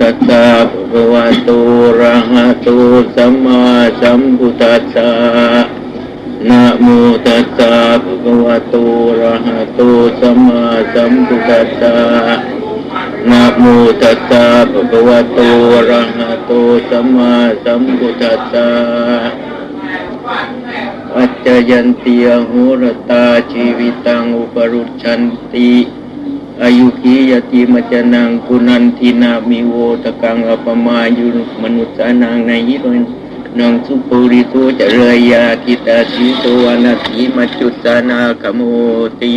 ตัสสะภะคะวะโตอะระหะโตสัมมาสัมพุทธัสสะนะโมตัสสะภะคะวะโตอะระหะโตสัมมาสัมพุทธัสสะนะโมตัสสะภะคะวะโตอะระหะโตสัมมาสัมพุทธัสสะปัจจยันติอโหรตาชีวิตังอุปรุชันติ อายุขียติมัจจนังกุนันทินามิโวตะกังอปมายุมนุษย์สานังในยิโรนนังสุปุริโตจะเรยยาทิตาสีโตวานาทีมัจจุสานาคโมติ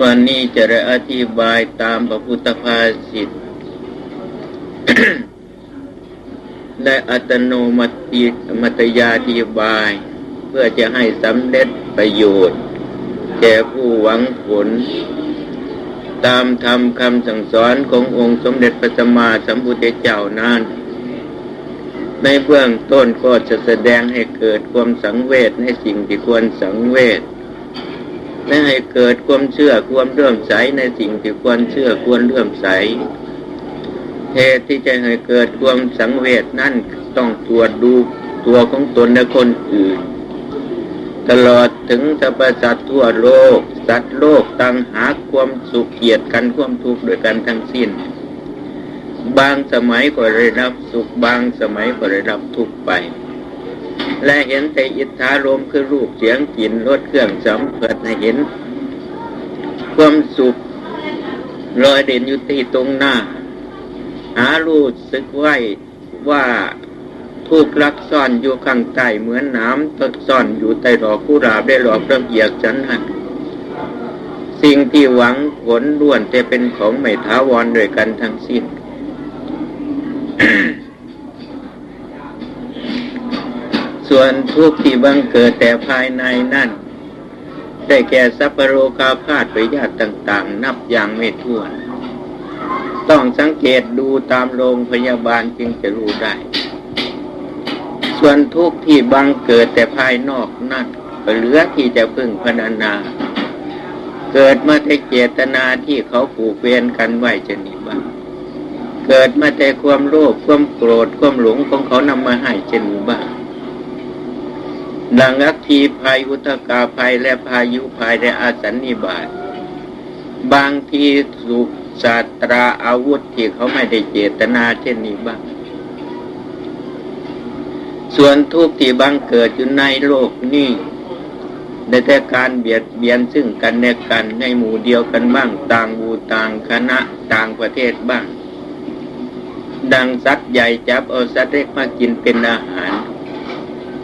วันนี้จะอธิบายตามพระพุทธภาษิต และอัตโนมัติมัตยาธิบาย เพื่อจะให้สำเร็จประโยชน์ แก่ผู้หวังผล ตามธรรมคำสั่งสอนขององค์สมเด็จพระสัมมาสัมพุทธเจ้านั้นในเบื้องต้นก็จะแสดงให้เกิดความสังเวชในสิ่งที่ควรสังเวชและให้เกิดความเชื่อความเลื่อมใสในสิ่งที่ควรเชื่อควรเลื่อมใส เหตุที่จะให้เกิดความสังเวชนั่นต้องตรวจดูตัวของตนและคนอื่น ตลอดถึงสรรพสัตว์ทั่วโลก สัตว์โลกต่างหาความสุขเกียรติกันความทุกข์ด้วยกันทั้งสิ้น บางสมัยก็ได้รับสุขบางสมัยก็ได้รับทุกข์ไป และเห็นแต่อิทธารมคือรูปเสียงกลิ่นรสเครื่องสัมผัสให้เห็น ความสุขลอยเด่นอยู่ที่ตรงหน้า หารู้สึกไว้ว่าถูกลักซ่อนอยู่ข้างใต้เหมือนน้ำตกซ่อนอยู่ใต้ดอกกุหลาบได้หลอกลำเอียกฉันหันสิ่งที่หวังผลล้วนแต่เป็นของไม่ท้าวรด้วยกันทั้งสิ้น ส่วนทุกข์ที่บังเกิดแต่ภายในนั่น ได้แก่สัพโรคาพาธไปญาติต่าง ๆ นับอย่างไม่ถ้วน ต้องสังเกตดูตามโรงพยาบาลจึงจะรู้ได้ ส่วนทุกข์ที่บังเกิดแต่ภายนอกนั่นเหลือที่จะพึ่งพนานา เกิดมาแต่เจตนาที่เขาผูกเวรกันไว้จะหนีบ้างเกิดมาแต่ความโลภความโกรธความหลงของเขานำมาให้จะหนีบ้างดังอัคคีภัยอุทกาภัยและพายุภัยและอาสันนิบาตบางทีถูก ศาสตราอาวุธที่เขาไม่ได้เจตนาเช่นนี้บ้าง ส่วนทุกข์ที่บังเกิดอยู่ในโลกนี้ได้แต่การเบียดเบียนซึ่งกันและกันในหมู่เดียวกันบ้าง ต่างบูต่างคณะต่างประเทศบ้าง ดังสัตว์ใหญ่จับเอาสัตว์เล็กมากินเป็นอาหาร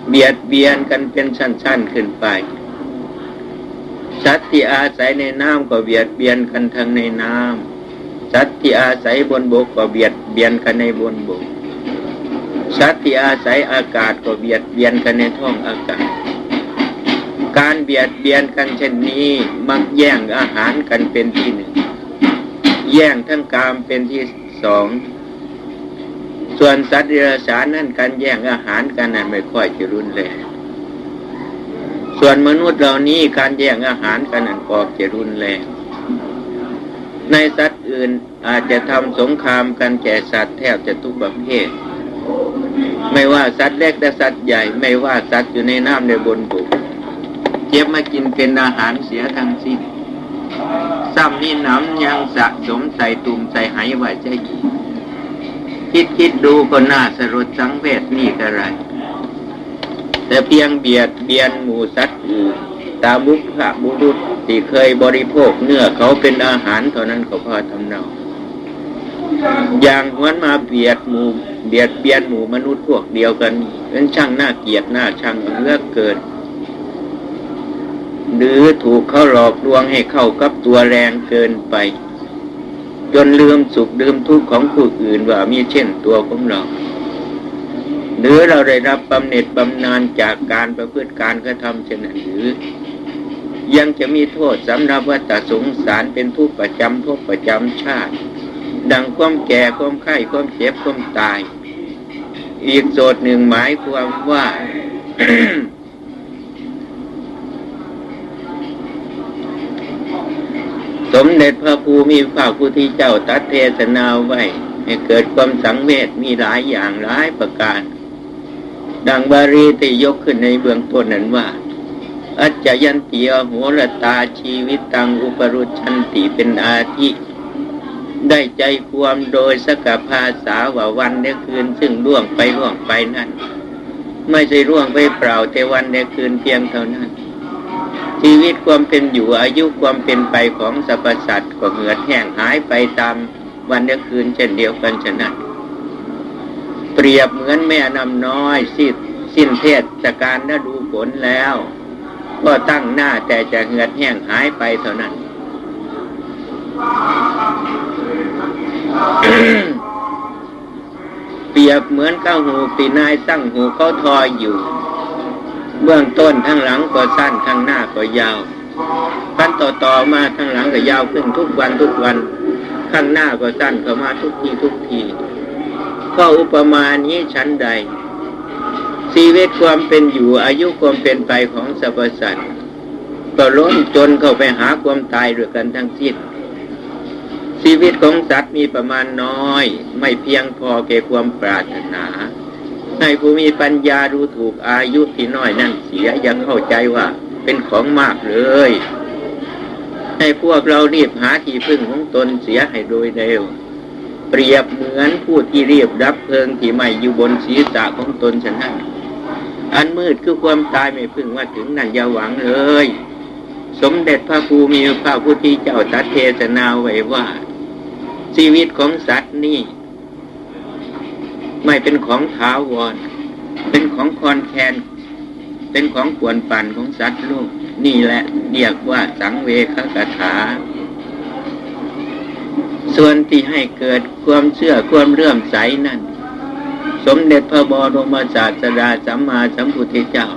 เบียดเบียนกันเป็นชั้น ๆขึ้นไปสัตว์ที่อาศัยในน้ำก็เบียดเบียนกันทางในน้ำ สัตว์ที่อาศัยบนบกก็เบียดเบียนกันในบนบก สัตว์ที่อาศัยอากาศก็เบียดเบียนกันในท้องอากาศ การเบียดเบียนกันเช่นนี้มักแย่งอาหารกันเป็นที่หนึ่ง แย่งทั้งกามเป็นที่สอง ส่วนสัตว์เดรัจฉานนั่นการแย่งอาหารกันนั้นไม่ค่อยจะรุนแรงส่วนมนุษย์เหล่านี้การแย่งอาหารกันนั้นก็จะรุนแรงในสัตว์ อื่นอาจจะทำสงครามกันแก่สัตว์แทบจะทุกประเภท ไม่ว่าสัตว์เล็กและสัตว์ใหญ่ ไม่ว่าสัตว์อยู่ในน้ำในบนบกเก็บมากินเป็นอาหารเสียทั้งสิ้นซ้ำนี่น้ำยังสะสมใส่ตุ่มใส่ไหไว้ใจอีคิดคิดดูก็น่าสลดสังเวชนี่กระไร แต่เพียงเบียดเบียนหมูสัตว์อื่น ตาบุพระบุรุษที่เคยบริโภคเนื้อเขาเป็นอาหารเท่านั้นก็พอทำเนาอย่างหวนมาเบียดหมูเบียดเบียนหมูมนุษย์พวกเดียวกันเป็นช่างหน่าเกียดน่าชังเลือกเกิด หรือถูกเขาหลอกลวงให้เข้ากับตัวแรงเกินไป จนลืมสุขลืมทุกข์ของผู้อื่นว่ามีเช่นตัวของเราหรือเราได้รับบำเหน็จบำนาญจากการประพฤติการกระทำเช่นนั้นหรือ ยังจะมีโทษสำหรับวัฏสงสารเป็นทุกประจำทุกประจำชาติ ดังความแก่ความไข้ความเจ็บความตาย อีกโจทย์หนึ่งหมายความว่าสมเด็จพระภูมิพระพุทธเจ้าตัดเทศนาไว้ ให้เกิดความสังเวชมีหลายอย่างหลายประการ ดังบารีที่ยกขึ้นในเบื้องต้นนั้นว่า จจยันติอโหรตาชีวิตตังอุปรุชันติเป็นอาทิได้ใจความโดยสกภาษาว่าวันและคืน ซึ่งล่วงไปล่วงไปนั่น ไม่ใช่ล่วงไปเปล่าแต่วันและคืนเพียงเท่านั้น ชีวิตความเป็นอยู่อายุความเป็นไปของสรรพสัตว์ก็เหือดแห้งหายไปตามวันและคืนเช่นเดียวกันฉะนั้นเปรียบเหมือนแม่นำน้อยสิ้นสิ้นเทศการฤดูฝนแล้ว ก็ตั้งหน้าแต่จะเหือดแห้งหายไปเท่านั้น เปรียบเหมือนข้าหูปีนายตั้งหูเขาทอยอยู่ เบื้องต้นทั้งหลังก็สั้นทั้งหน้าก็ยาวขั้นต่อต่อมาทั้งหลังก็ยาวขึ้นทุกวันทุกวัน ข้างหน้าก็สั้นเข้ามาทุกทีทุกที ก็อุปมาณนี้ชั้นใด ชีวิตความเป็นอยู่อายุความเป็นไปของสรรพสัตว์ก็ล้นจนเข้าไปหาความตายด้วยกันทั้งสิ้นชีวิตของสัตว์มีประมาณน้อย ไม่เพียงพอแก่ความปรารถนา ให้ผู้มีปัญญารู้ถูกอายุที่น้อยนั่นเสียยังเข้าใจว่าเป็นของมากเลย ให้พวกเรารีบหาที่พึ่งของตนเสียให้โดยเร็ว เปรียบเหมือนผู้ที่เรียบรับเพลิงที่ไหม้อยู่บนศีรษะของตนฉะนั้น อันมืดคือความตายไม่พึงว่าถึงนั่นอย่าหวังเลย สมเด็จพระภูมิพระพุทธเจ้าตรัสเทศนาไว้ว่า ชีวิตของสัตว์นี่ ไม่เป็นของถาวร เป็นของคอนแคนเป็นของกวนปั่นของสัตว์โลกนี่แหละเรียกว่าสังเวคกถา ส่วนที่ให้เกิดความเชื่อความเลื่อมใสนั่น สมเด็จพระบรมศาสดาสัมมาสัมพุทธเจ้า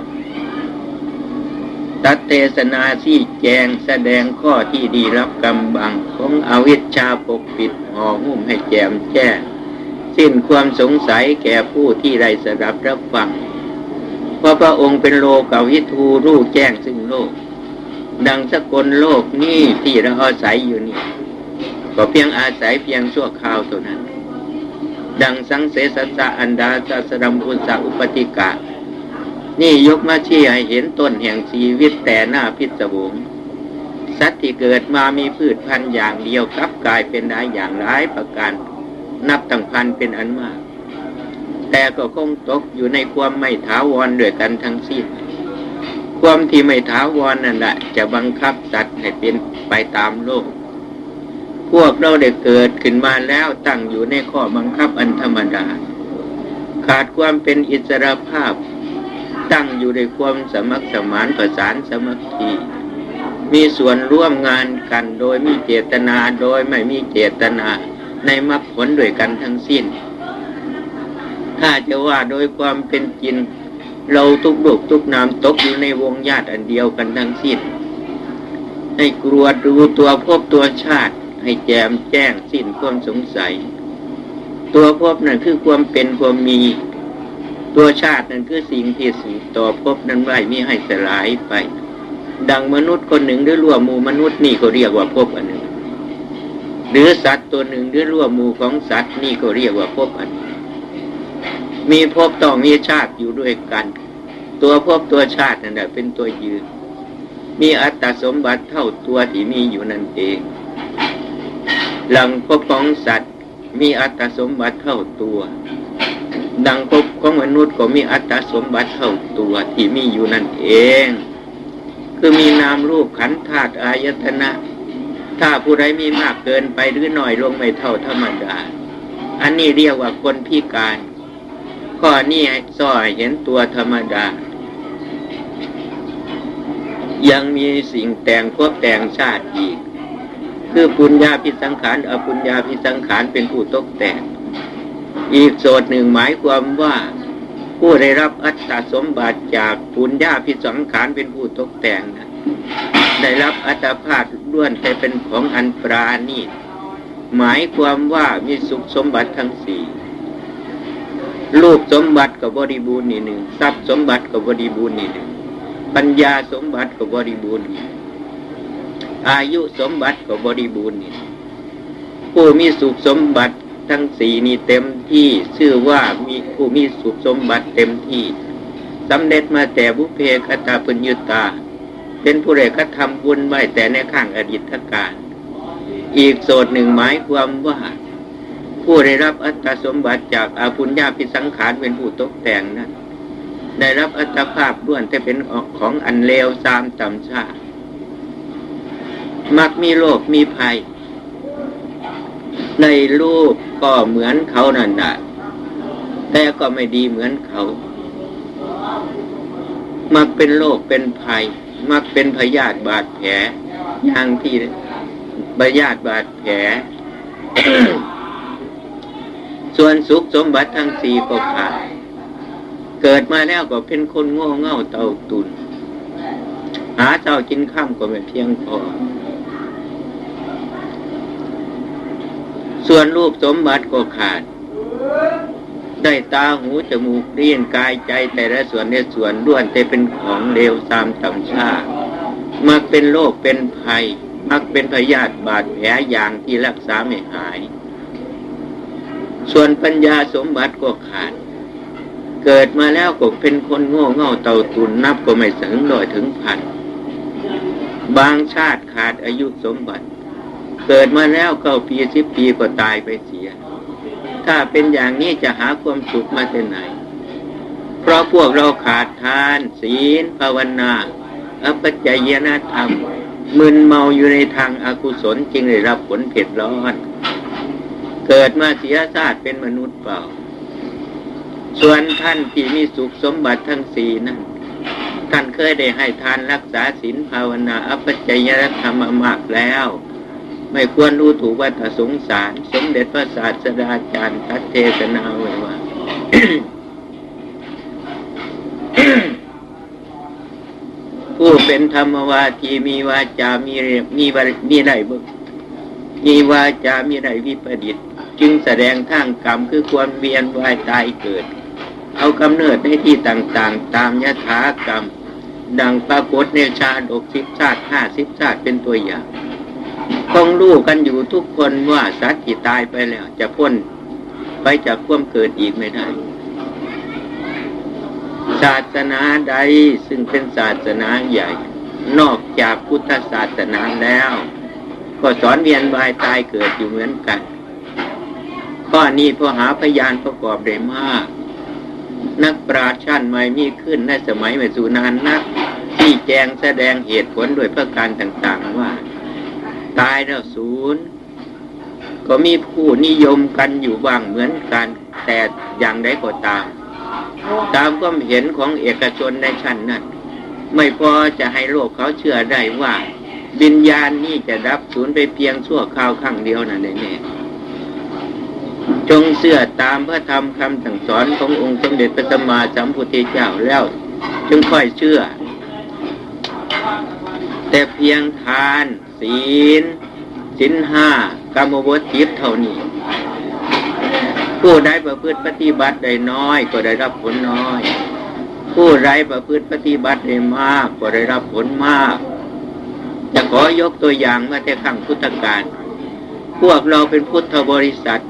ตัดเทศนาที่แจงแสดงข้อที่ดีรับกำบังของอวิชชาปกปิดห่อหุ้มให้แจมแจ้งสิ้นความสงสัยแก่ผู้ที่ได้สดับรับฟังเพราะพระองค์เป็นโลกาวิทูรู้แจ้งซึ่งโลก ดังสกลโลกนี่ที่เราอาศัยอยู่นี่ก็เพียงอาศัยเพียงชั่วคราวเท่านั้น ดังสังเสสสะอันดาสสรัมอุสะอุปติกะ นี่ยกมาชี้ให้เห็นต้นแห่งชีวิตแต่หน้าพิศวงสัตว์ที่เกิดมามีพืชพันธุ์อย่างเดียวกับกลายเป็นหลายอย่างหลายประการนับตั้งพันเป็นอันมาก แต่ก็คงตกอยู่ในความไม่ถาวรด้วยกันทั้งสิ้น ความที่ไม่ถาวรนั่นแหละจะบังคับสัตว์ให้เป็นไปตามโลก พวกเราได้เกิดขึ้นมาแล้วตั้งอยู่ในข้อบังคับอันธรรมดา ขาดความเป็นอิสระภาพ ตั้งอยู่ในความสมัครสมานประสานสมัคคีมีส่วนร่วมงานกันโดยมีเจตนาโดยไม่มีเจตนาในมรรคผลด้วยกันทั้งสิ้น ถ้าจะว่าโดยความเป็นจริงเราทุกลูกทุกนามตกอยู่ในวงญาติอันเดียวกันทั้งสิ้น ให้กลัวดูตัวพบตัวชาติ ให้แจมแจ้งสิ้นความสงสัย ตัวพบนั่นคือความเป็นความมี ตัวชาตินั่นคือสิ่งที่สืบต่อพบนั้นไว้มิให้สลายไป ดังมนุษย์คนหนึ่งหรือรวมหมูมนุษย์นี่ก็เรียกว่าพบอันหนึ่ง หรือสัตว์ตัวหนึ่งหรือรวมหมูของสัตว์นี่ก็เรียกว่าพบอันหนึ่งมีพบต้องมีชาติอยู่ด้วยกัน ตัวพบตัวชาตินั่นแหละเป็นตัวยืนมีอัตตสมบัติเท่าตัวที่มีอยู่นั่นเอง หลังพบของสัตว์มีอัตสมบัติเท่าตัวดังพบของมนุษย์ก็มีอัตสมบัติเท่าตัวที่มีอยู่นั่นเอง คือมีนามรูปขันธาตุอายตนะ ถ้าผู้ใดมีมากเกินไปหรือหน้อยลงไม่เท่าธรรมดา อันนี้เรียกว่าคนพิการ ข้อนี้ซ่อยเห็นตัวธรรมดา ยังมีสิ่งแต่งพวกแต่งชาติอีก คือปุญญาพิสังขารอปุญญาพิสังขารเป็นผู้ตกแต่งอีกโสดหนึ่งหมายความว่าผู้ได้รับอัตตสมบัติจากปุญญาพิสังขารเป็นผู้ตกแต่งนะได้รับอัตภาพล้วนแต่เป็นของอันปราณีตหมายความว่ามีสุขสมบัติทั้งสี่รูปสมบัติกับบริบูรณ์นี่หนึ่งทรัพย์สมบัติกับบริบูรณ์นี่หนึ่งปัญญาสมบัติกับบริบูรณ์นี่ อายุสมบัติกับริบูรณ์นี่ผู้มีสุขสมบัติทั้งสี่นี่เต็มที่ชื่อว่ามีผู้มีสุขสมบัติเต็มที่สำเร็จมาแต่บุเพคตาปุญญุตา เป็นผู้เรกทำบุญไว้แต่ในข้างอดีตการ อีกโสดหนึ่งหมายความว่า ผู้ได้รับอัตสมบัติจากอาปุญญาพิสังขารเป็นผู้ตกแต่งนั้นได้รับอัตภาพล้วนแต่เป็นของอันเลวซามต่ำชา มักมีโรคมีภัย ในรูปก็เหมือนเขานั่นแหะแต่ก็ไม่ดีเหมือนเขา มักเป็นโรคเป็นภัย มักเป็นพยาธิบาดแผลอย่างที่พยาธิบาดแผลส่วนสุขสมบัติทั้งสี่ก็ขาดเกิดมาแล้วก็เป็นคนโง่เง่าเต่าตุนหาเจ้ากินข้ามก็ไม่เพียงพอ ส่วนรูปสมบัติก็ขาด ได้ตาหูจมูกเรียนกายใจแต่ละส่วนในส่วนล้วนแต่เป็นของเลวตามต่ำชาติมักเป็นโรคเป็นภัย มักเป็นพยาธิบาดแผลอย่างที่รักษาไม่หาย ส่วนปัญญาสมบัติก็ขาด เกิดมาแล้วก็เป็นคนโง่เง่าเต่าตุนนับก็ไม่ถึงร้อยถึงพัน บางชาติขาดอายุสมบัติ เกิดมาแล้วเก้าปีสิบปีก็ตายไปเสีย ถ้าเป็นอย่างนี้จะหาความสุขมาที่ไหน เพราะพวกเราขาดทาน ศีลภาวนาอปัจจยนธรรมมึนเมาอยู่ในทางอากุศลจึงได้รับผลเผ็ดร้อน เกิดมาเสียชาติเป็นมนุษย์เปล่า ส่วนท่านที่มีสุขสมบัติทั้งสี่นั้นท่านเคยได้ให้ทานรักษาศีลภาวนาอปัจจยนธรรมมากแล้ว ไม่ควรรู้ถูกว่าถ้าสงสาร สมเด็จพระศาสดาจารย์ทัดเทศนาไว้ว่าผู้เป็นธรรมวาทีมีวาจามีเรียบมีมีไรบึกมีวาจามีไรวิปดิษฐ์จึงแสดงทางกรรมคือความเวียนว่ายตายเกิด เอากำเนิดในที่ต่างๆ ตามยถากรรม ดังปรากฏในชาดกสิบชาติห้าสิบชาติเป็นตัวอย่าง คงรู้กันอยู่ทุกคนว่าสัตว์ที่ตายไปแล้ว จะพ้นไปจากความเกิดอีกไม่ได้ ศาสนาใดซึ่งเป็นศาสนาใหญ่ นอกจากพุทธศาสนาแล้ว ก็สอนเวียนวายตายเกิดอยู่เหมือนกัน ข้อนี้พอหาพยานประกอบได้มาก นักปราชญ์ชั้นใหม่มีขึ้นในสมัยไม่สูนานนักที่แจงแสดงเหตุผลด้วยประการต่าง ๆ ว่า ตายแล้วศูนย์ก็มีผู้นิยมกันอยู่บ้างเหมือนกันแต่อย่างใดก็ตาม ตามความเห็นของเอกชนในชั้นนั้นไม่พอจะให้โลกเขาเชื่อได้ว่าวิญญาณนี่จะดับศูนย์ไปเพียงชั่วคราวครั้งเดียวนั่นแน่ๆจงเชื่อตามพระธรรมคำสั่งสอนขององค์สมเด็จพระสัมมาสัมพุทธเจ้าแล้ว จึงค่อยเชื่อ แต่เพียงทาน ศีลศีลห้ากรรมวทิพเท่านี้ ผู้ใดประพฤติปฏิบัติได้น้อย ก็ได้รับผลน้อย ผู้ใดประพฤติปฏิบัติได้มาก ก็ได้รับผลมาก จะขอยกตัวอย่างมาแต่ขั้งพุทธกาลพวกเราเป็นพุทธบริษัท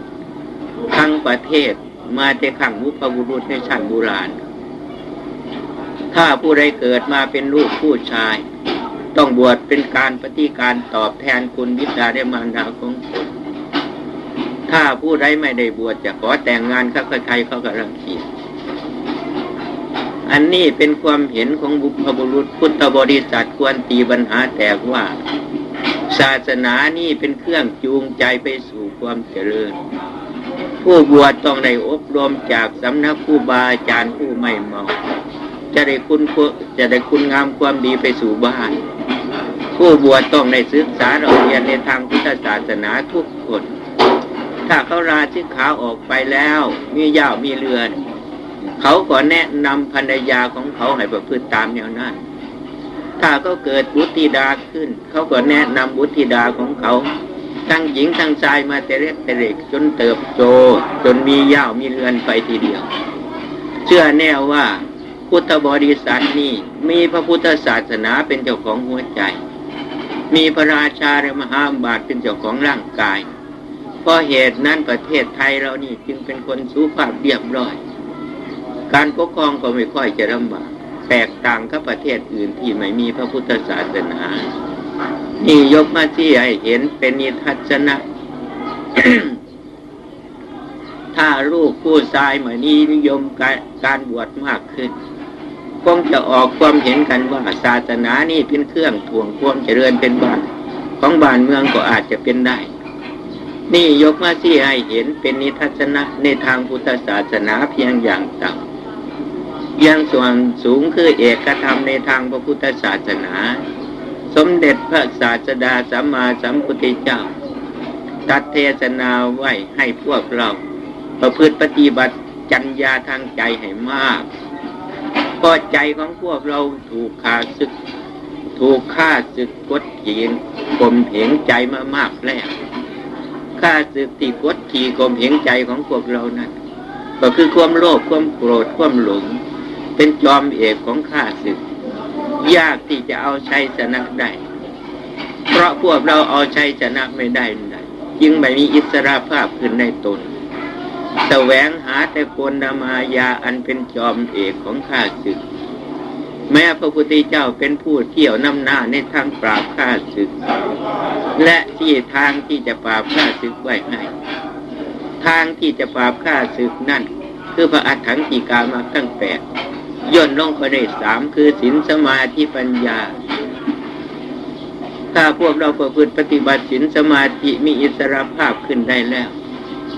ทั้งประเทศมาแต่ขั้งมุขบุรุษในชั้นโบราณ ถ้าผู้ใดเกิดมาเป็นลูกผู้ชาย ต้องบวชเป็นการปฏิการตอบแทนคุณบิดาได้มารดาของตนถ้าผู้ใดไม่ได้บวชจะขอแต่งงานกับใครเขาก็รังเกียจอันนี้เป็นความเห็นของบุพบุรุษพุทธบริษัทควรตีปัญหาแตกว่า ศาสนานี่เป็นเครื่องจูงใจไปสู่ความเจริญ ผู้บวชต้องได้อบรมจากสำนักผู้บาอาจารย์ผู้ไม่เมาจะได้คุณจะได้คุณงามความดีไปสู่บ้าน ผู้บวชต้องได้ศึกษาเราเรียนในทางพุทธศาสนาทุกคน ถ้าเขาราชิกขาออกไปแล้ว มีย่ามีเรือน เขาก็แนะนำภรรยาของเขาให้ประพฤติตามแนวนั้น ถ้าเขาเกิดบุตรธิดาขึ้น เขาก็แนะนำบุตรธิดาของเขาทั้งหญิงทั้งชายมาแต่เล็กแต่เล็กจนเติบโตจนมีย่ามีเรือนไปทีเดียว เชื่อแน่ว่าพุทธบริษัทนี่มีพระพุทธศาสนาเป็นเจ้าของหัวใจ มีพระราชาและมหาบาทเป็นเจ้าของร่างกาย เพราะเหตุนั้นประเทศไทยเรานี่จึงเป็นคนสุภาพเรียบร้อย การปกครองก็ไม่ค่อยจะลำบาก แตกต่างกับประเทศอื่นที่ไม่มีพระพุทธศาสนา นี่ยกมาที่ให้เห็นเป็นนิทัศนะถ้าลูกผู้ชายเหมือนนี้นิยมการการบวชมากขึ้น คงจะออกความเห็นกันว่าศาสนานี่เป็นเครื่องถ่วงความเจริญเป็นบ้านของบ้านเมืองก็อาจจะเป็นได้ นี่ยกมาที่ให้เห็นเป็นนิทัศนะในทางพุทธศาสนาเพียงอย่างต่ำย่างส่วนสูงคือเอกธรรมในทางพระพุทธศาสนา สมเด็จพระศาสดาสัมมาสัมพุทธเจ้าตัดเทศนาไว้ให้พวกเราประพฤติปฏิบัติจัญญาทางใจให้มาก เพราะใจของพวกเราถูกขาศึก ถูกฆ่าศึกกดขี่ข่มเหงใจมามากแล้วฆ่าศึกที่กดขี่ข่มเหงใจของพวกเรานั้นก็คือความโลภความโกรธความหลง เป็นจอมเอกของข้าศึก ยากที่จะเอาชัยชนะได้ เพราะพวกเราเอาชัยชนะไม่ได้ได้จึงไม่มีอิสระภาพขึ้นในตน แสวงหาแต่กลมายาอันเป็นจอมเอกของข้าศึก แม้พระพุทธเจ้าเป็นผู้เที่ยวนำหน้าในทางปราบข้าศึก และที่ทางที่จะปราบข้าศึกไว้ให้ทางที่จะปราบข้าศึกนั่น คือพระอัฏฐังกิกามาตั้งแปดย่นลงก็ได้สามคือศีลสมาธิปัญญา ถ้าพวกเราประพฤติปฏิบัติศีลสมาธิมีอิสรภาพขึ้นได้แล้ว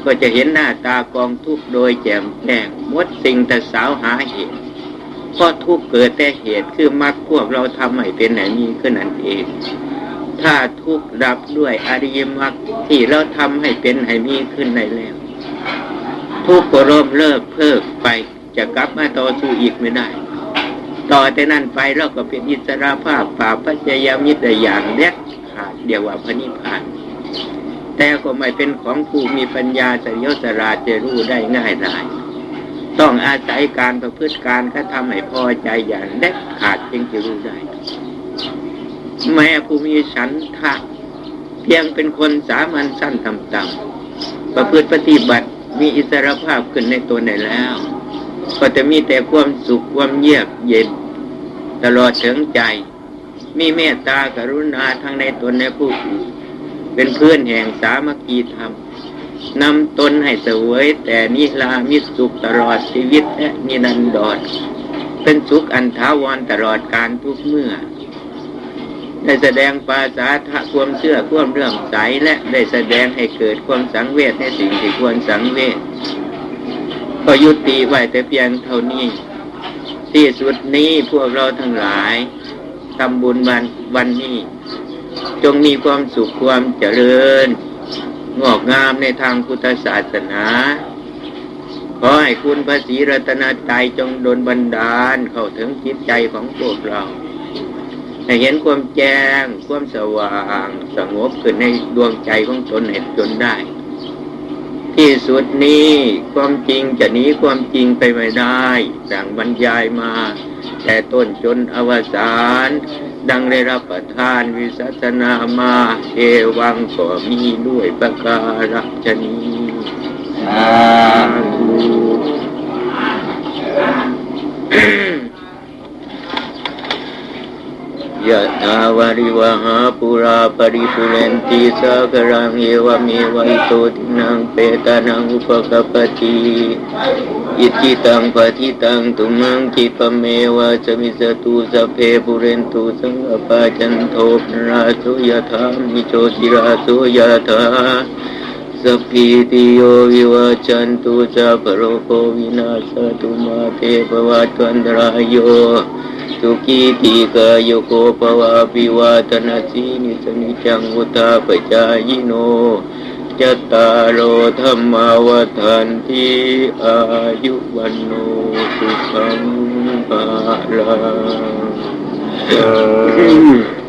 ก็จะเห็นหน้าตากองทุกโดยแจ่มแจ้งมดสิ่งแต่สาวหาเหตุเพราะทุกเกิดแต่เหตุคือมรรคพวกเราทำให้เป็นไหนมีขึ้นนั่นเอง ถ้าทุกดับด้วยอริยมรรคที่เราทำให้เป็นให้มีขึ้นในแล้ว ทุกก็เริ่มเลิกเพิกไปจะกลับมาต่อสู้อีกไม่ได้ต่อแต่นั้นไปเราก็เป็นอิสระภาพป่าปัจจยามิตรอย่างเล็กขาดเดียวว่าพระนิพพาน แต่ก็ไม่เป็นของผู้มีปัญญาสยศราจะรู้ได้ง่ายดายต้องอาศัยการประพฤติการกระทำให้พอใจอย่างเล็กขาดจึงจะรู้ได้ แม้ผู้มีฉันทะเพียงเป็นคนสามัญสั้นต่ำๆประพฤติปฏิบัติมีอิสรภาพขึ้นในตัวในแล้ว ก็จะมีแต่ความสุขความเยียบเย็น ตลอดถึงใจ มีเมตตากรุณาทั้งในตนในผู้อื่น เป็นเพื่อนแห่งสามัคคีธรรมนำตนให้เสวย แต่นิลามิสุขตลอดชีวิตและนินันดรเป็นสุขอันท้าวรตลอดการทุกเมื่อ ได้แสดงปาสาทะความเชื่อความเรื่องใสและได้แสดงให้เกิดความสังเวชในสิ่งที่ควรสังเวชก็ยุติไว้แต่เพียงเท่านี้ ที่สุดนี้พวกเราทั้งหลายทำบุญวันวันนี้ จงมีความสุขความเจริญ งอกงามในทางพุทธศาสนา ขอให้คุณพระศรีรัตนตรัยจงดลบันดาลเข้าถึงจิตใจของพวกเราให้เห็นความแจ้ง ความสว่างสงบขึ้นในดวงใจของตนเห็นจนได้ ที่สุดนี้ความจริงจะหนีความจริงไปไม่ได้ดังบรรยายมา แต่ต้นจนอวสาน ดังได้รับประทานวิสัชนามาเอวังก็มีด้วยประการฉนี้สาธุ ยะถาวาริวหาปุราปริปุเรนติสากรังเอวเมวัยโตทินังเปตานังอุปกปปติอิจิตังปฏิตังตุมังคิปเมวะจะมิสตุสพเพปุเรนตุสังปาจันโทปนราสุยธามิโชติราสุยธาสพพิติโยวิวัจจันตุจะปโรโควินาสตุมาเตปวัตวันตรายโย สุขีติกาโยโกภวาปิวาตนาสีนิสนิจังวุตาปจายโนจตตารโอธรรมาวทันทีอายุวันโนสุขังภาลัง